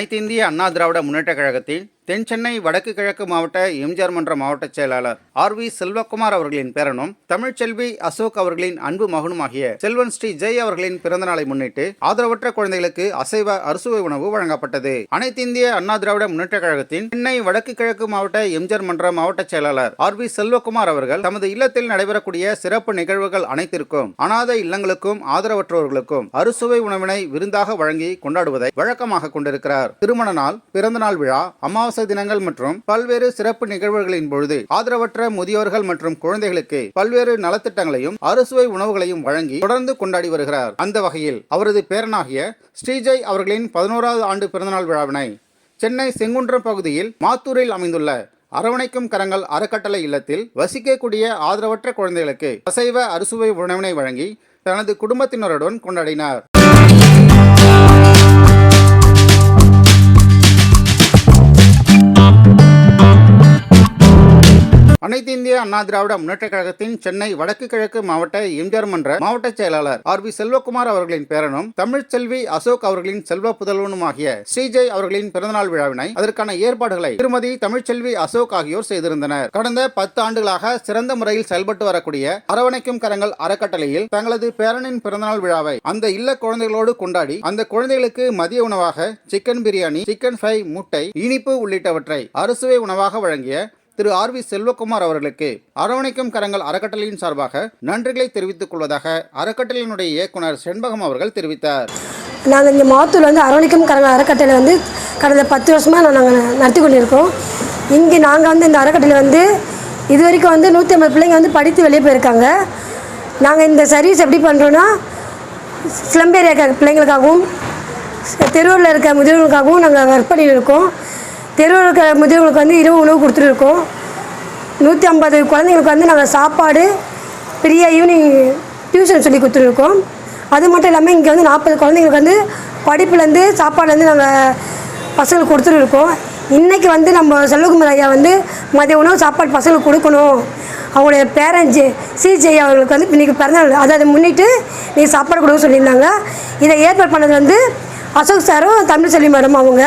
அனைத்து இந்திய அண்ணா திராவிட முன்னேற்ற கழகத்தின் தென் சென்னை வடக்கு கிழக்கு மாவட்ட எம்ஜிஆர் மன்ற மாவட்ட செயலாளர் ஆர் வி செல்வகுமார் அவர்களின் பேரனும் தமிழ்ச்செல்வி அசோக் அவர்களின் அன்பு மகனுமாகிய செல்வன் ஸ்ரீ ஜெய் அவர்களின் பிறந்த நாளை முன்னிட்டு ஆதரவற்ற குழந்தைகளுக்கு அசைவ அறுசுவை உணவு வழங்கப்பட்டது. அனைத்து இந்திய அண்ணா திராவிட முன்னேற்ற கழகத்தின் சென்னை வடக்கு கிழக்கு மாவட்ட எம்ஜிஆர் மன்ற மாவட்ட செயலாளர் ஆர் வி செல்வகுமார் அவர்கள் தமது இல்லத்தில் நடைபெறக்கூடிய சிறப்பு நிகழ்வுகள் அனைத்திற்கும் அனாதை இல்லங்களுக்கும் ஆதரவற்றோர்களுக்கும் அறுசுவை உணவினை விருந்தாக வழங்கி கொண்டாடுவதை வழக்கமாக கொண்டிருக்கிறார். திருமண நாள் பிறந்த நாள் விழா அமாவாசை தினங்கள் மற்றும் பல்வேறு சிறப்பு நிகழ்வுகளின் பொழுது ஆதரவற்ற முதியோர்கள் மற்றும் குழந்தைகளுக்கு பல்வேறு நலத்திட்டங்களையும் அறுசுவை உணவுகளையும் வழங்கி தொடர்ந்து கொண்டாடி வருகிறார். அந்த வகையில் அவரது பேரனாகிய ஸ்ரீஜய் அவர்களின் பதினோராவது ஆண்டு பிறந்தநாள் விழாவினை சென்னை செங்குன்றம் பகுதியில் மாத்தூரில் அமைந்துள்ள அரவணைக்கும் கரங்கள் அறக்கட்டளை இல்லத்தில் வசிக்கக்கூடிய ஆதரவற்ற குழந்தைகளுக்கு அசைவ அறுசுவை உணவினை வழங்கி தனது குடும்பத்தினருடன் கொண்டாடினார். அனைத்து இந்திய அண்ணா திராவிட முன்னேற்ற கழகத்தின் சென்னை வடக்கு கிழக்கு மாவட்ட எம்ஜிஆர் மன்ற மாவட்ட செயலாளர் ஆர் வி செல்வகுமார் அவர்களின் பேரனும் தமிழ்ச்செல்வி அசோக் அவர்களின் செல்வ புதல்வனுமாகிய ஸ்ரீஜெய் அவர்களின் பிறந்தநாள் விழாவினை அதற்கான ஏற்பாடுகளை திருமதி தமிழ்ச்செல்வி அசோக் ஆகியோர் செய்திருந்தனர். கடந்த பத்து ஆண்டுகளாக சிறந்த முறையில் செயல்பட்டு வரக்கூடிய அரவணைக்கும் கரங்கள் அறக்கட்டளையில் தங்களது பேரனின் பிறந்தநாள் விழாவை அந்த இல்ல குழந்தைகளோடு கொண்டாடி அந்த குழந்தைகளுக்கு மதிய உணவாக சிக்கன் பிரியாணி சிக்கன் ஃப்ரை முட்டை இனிப்பு உள்ளிட்டவற்றை அறுசுவை உணவாக வழங்கிய திரு ஆர் வி செல்வகுமார் அவர்களுக்கு அரவணைக்கும் கரங்கள் அறக்கட்டளையின் சார்பாக நன்றிகளை தெரிவித்துக் கொள்வதாக அறக்கட்டளையினுடைய இயக்குனர் செண்பகம் அவர்கள் தெரிவித்தார். நாங்கள் இங்கே மாத்தூர் வந்து அரவணைக்கும் கரங்கள் அறக்கட்டளை வந்து கடந்த பத்து வருஷமாக நாங்கள் நடத்தி கொண்டிருக்கோம் இங்கே நாங்கள் வந்து இந்த அறக்கட்டளை வந்து இது வரைக்கும் வந்து நூற்றி ஐம்பது பிள்ளைங்க வந்து படித்து வெளியே போயிருக்காங்க. நாங்கள் இந்த சர்வீஸ் எப்படி பண்ணுறோன்னா சிலம்பேரியா பிள்ளைங்களுக்காகவும் தெருவில் இருக்க முதியோர்களுக்காகவும் நாங்கள் ஒர்க் பண்ணியிருக்கோம் இருக்கோம். தெருவில் இருக்க முதியோர்களுக்கு வந்து இரவு உணவு கொடுத்துருக்கோம் நூற்றி ஐம்பது குழந்தைங்களுக்கு வந்து நாங்கள் சாப்பாடு பெரிய ஈவினிங் டியூஷன் சொல்லி கொடுத்துருக்கோம் அது மட்டும் இல்லாமல் இங்கே வந்து நாற்பது குழந்தைங்களுக்கு வந்து படிப்புலேருந்து சாப்பாடுலேருந்து நாங்கள் பசங்களுக்கு கொடுத்துருக்கோம் இன்றைக்கி வந்து நம்ம செல்வகுமார் ஐயா வந்து மதிய உணவு சாப்பாடு பசங்களுக்கு கொடுக்கணும். அவங்களுடைய பேரண்ட்ஸு சிஜெய் அவர்களுக்கு வந்து இன்றைக்கி பிறந்தநாள் அதை அதை முன்னிட்டு இன்றைக்கி சாப்பாடு கொடுக்க சொல்லியிருந்தாங்க. இதை ஏற்பாடு பண்ணது வந்து அசோக் சாரும் தமிழ் செல்வி மேடம் அவங்க.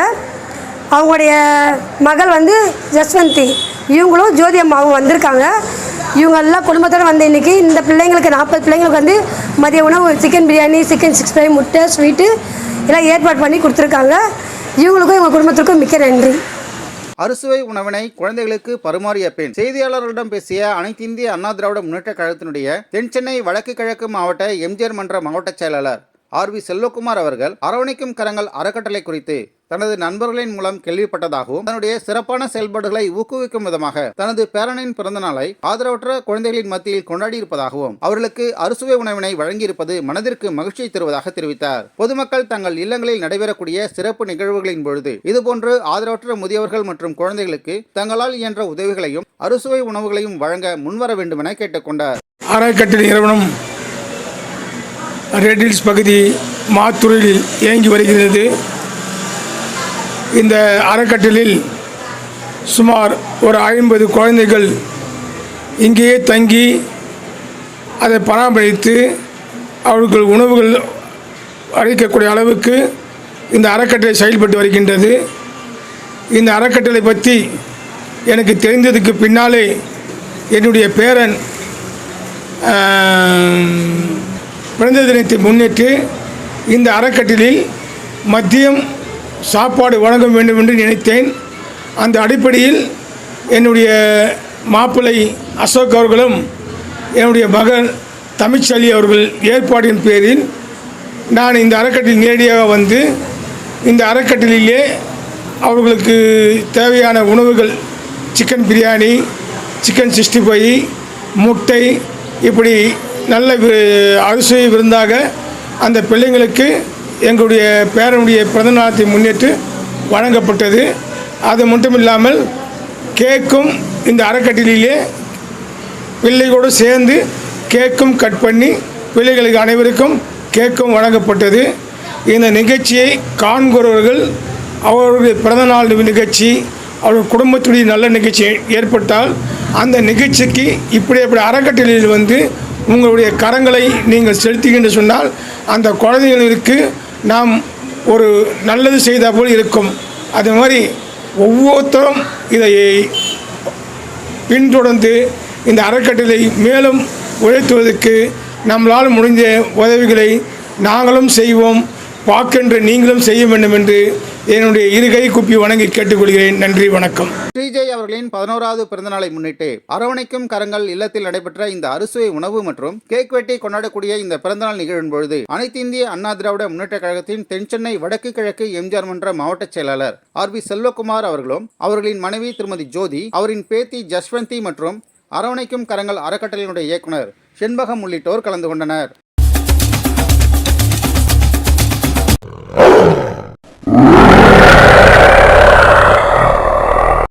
அவங்களுடைய மகள் வந்து ஜஸ்வந்தி. இவங்களும் ஜோதி அம்மாவும் வந்திருக்காங்க. இவங்க எல்லாம் குடும்பத்தோடு வந்து இன்றைக்கி இந்த பிள்ளைங்களுக்கு நாற்பது பிள்ளைங்களுக்கு வந்து மதிய உணவு chicken biryani chicken six five முட்டை ஸ்வீட்டு எல்லாம் ஏற்பாடு பண்ணி கொடுத்துருக்காங்க. இவங்களுக்கும் இவங்க குடும்பத்திற்கும் மிக்க நன்றி. அறுசுவை உணவினை குழந்தைகளுக்கு பரிமாறிய பெண் செய்தியாளர்களிடம் பேசிய அனைத்து இந்திய அண்ணா திராவிட முன்னேற்ற கழகத்தினுடைய தென் சென்னை வடக்கு கிழக்கு மாவட்ட எம்ஜிஆர் மன்ற மாவட்ட செயலாளர் ஆர் வி செல்வகுமார் அவர்கள் அரவணைக்கும் கரங்கள் அறக்கட்டளை குறித்து தனது நண்பர்களின் மூலம் கேள்விப்பட்டதாகவும் தன்னுடைய சிறப்பான செயல்பாடுகளை ஊக்குவிக்கும் விதமாக தனது பேரனின் பிறந்த நாளை ஆதரவற்ற குழந்தைகளின் மத்தியில் கொண்டாடி இருப்பதாகவும் அவர்களுக்கு அறுசுவை உணவினை வழங்கியிருப்பது மனதிற்கு மகிழ்ச்சியை தருவதாக தெரிவித்தார். பொதுமக்கள் தங்கள் இல்லங்களில் நடைபெறக்கூடிய சிறப்பு நிகழ்வுகளின் பொழுது இதுபோன்று ஆதரவற்ற முதியவர்கள் மற்றும் குழந்தைகளுக்கு தங்களால் இயன்ற உதவிகளையும் அறுசுவை உணவுகளையும் வழங்க முன்வர வேண்டும் என கேட்டுக்கொண்டார். அறக்கட்டளை நிறுவனம் ரெட்டில்ஸ் பகுதி மாத்தூரில் இயங்கி வருகிறது. இந்த அறக்கட்டளில் சுமார் ஒரு ஐம்பது குழந்தைகள் இங்கேயே தங்கி அதை பராமரித்து அவர்கள் உணவுகள் அளிக்கக்கூடிய அளவுக்கு இந்த அறக்கட்டளை செயல்பட்டு வருகின்றது. இந்த அறக்கட்டளை பற்றி எனக்கு தெரிந்ததுக்கு பின்னாலே என்னுடைய பேரன் பிறந்த தினத்தை முன்னிட்டு இந்த அறக்கட்டளில் மதியம் சாப்பாடு வழங்க வேண்டும் என்று நினைத்தேன். அந்த அடிப்படையில் என்னுடைய மாப்பிள்ளை அசோக் அவர்களும் என்னுடைய மகன் தமிழ்ச்செல்வி அவர்கள் ஏற்பாட்டின் பேரில் நான் இந்த அறக்கட்டில் நேரடியாக வந்து இந்த அறக்கட்டளையிலே அவர்களுக்கு தேவையான உணவுகள் chicken biryani chicken sixty five முட்டை இப்படி நல்ல வி- அறுசுவை விருந்தாக அந்த பிள்ளைங்களுக்கு எங்களுடைய பேரனுடைய பிறந்தநாளத்தை முன்னிட்டு வழங்கப்பட்டது. அது மட்டும் இல்லாமல் கேக்கும் இந்த அறக்கட்டளையிலே பிள்ளைகளோடு சேர்ந்து கேக்கும் கட் பண்ணி பிள்ளைகளுக்கு அனைவருக்கும் கேக்கும் வழங்கப்பட்டது. இந்த நிகழ்ச்சியை காண்கிறவர்கள் அவர்களுடைய பிறந்தநாள் நிகழ்ச்சி அவர்கள் குடும்பத்துடைய நல்ல நிகழ்ச்சி ஏற்பட்டால் அந்த நிகழ்ச்சிக்கு இப்படி அப்படி அறக்கட்டளையில் வந்து உங்களுடைய கரங்களை நீங்கள் செலுத்துகின்ற சொன்னால் அந்த குழந்தைகளுக்கு நாம் ஒரு நல்லது செய்த போல் இருக்கும். அது மாதிரி ஒவ்வொருத்தரும் இதை பின்தொடர்ந்து இந்த அறக்கட்டளை மேலும் உயர்த்துவதற்கு நம்மளால் முடிஞ்ச உதவிகளை நாங்களும் செய்வோம். வாக்கென்று நீங்களும் செய்ய வேண்டும் என்று என்னுடைய இருகை குப்பி வணங்கி கேட்டுக்கொள்கிறேன். நன்றி வணக்கம். ஸ்ரீஜெய் அவர்களின் பதினோராவது பிறந்தநாளை முன்னிட்டு அரவணைக்கும் கரங்கள் இல்லத்தில் நடைபெற்ற இந்த அறுசுவை உணவு மற்றும் கேக் வெட்டி கொண்டாடக்கூடிய இந்த பிறந்தநாள் நிகழும் பொழுது அனைத்து இந்திய அண்ணா திராவிட முன்னேற்ற கழகத்தின் தென்சென்னை வடக்கு கிழக்கு எம்ஜிஆர் மன்ற மாவட்ட செயலாளர் ஆர் பி செல்வகுமார் அவர்களும் அவர்களின் மனைவி திருமதி ஜோதி அவரின் பேத்தி ஜஸ்வந்தி மற்றும் அரவணைக்கும் கரங்கள் அறக்கட்டளையினுடைய இயக்குனர் செண்பகம் உள்ளிட்டோர் கலந்து கொண்டனர்.